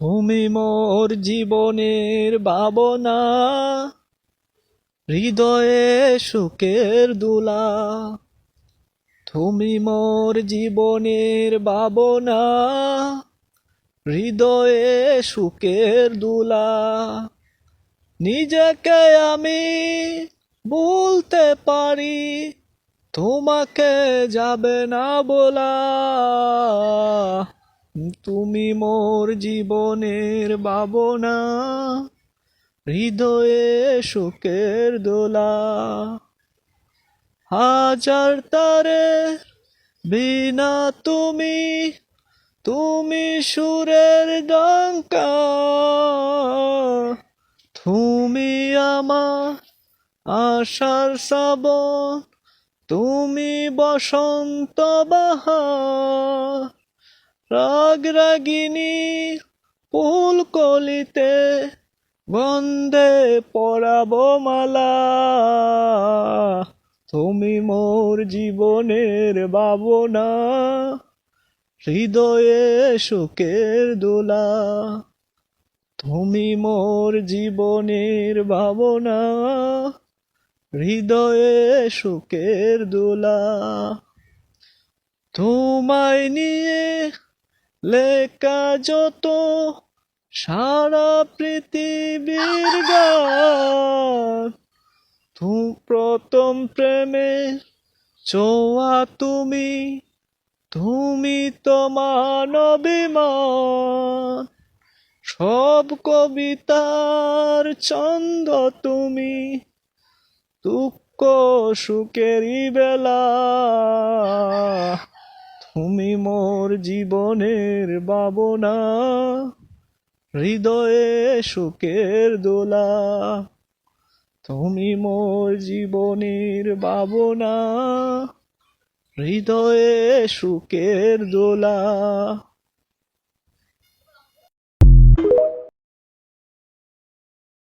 তুমি মোর জীবনের ভাবনা, হৃদয়ে সুখের দুলা। তুমি মোর জীবনের ভাবনা, হৃদয়ে সুখের দুলা। নিজেকে আমি বলতে পারি, তোমাকে যাবে না বলা। তুমি মোর জীবনের ভাবনা, হৃদয়ে সুখের দোলা। হাজার তারে বিনা তুমি তুমি সুরের ডঙ্কা তুমি আমার আশার শ্রাবণ, তুমি বসন্ত বাহার রাগ রাগিনী ফুল কলিতে গন্ধে পরাব মালা। তুমি মোর জীবনের ভাবনা, হৃদয়ে সুখের দোলা। তুমি মোর জীবনের ভাবনা, হৃদয়ে সুখের দোলা। তোমায় নিয়ে লেখা যত সারা পৃথিবীর গান প্রথম প্রেমে ছোঁয়া তুমি তুমি তো মানবিমান। সব কবিতার ছন্দ তুমি, দুঃখ সুখেরই বেলা। তুমি মোর জীবনের বাবনা হৃদয়ে সুখের দোলা। তুমি মোর জীবনের বাবনা হৃদয়ে সুখের দোলা।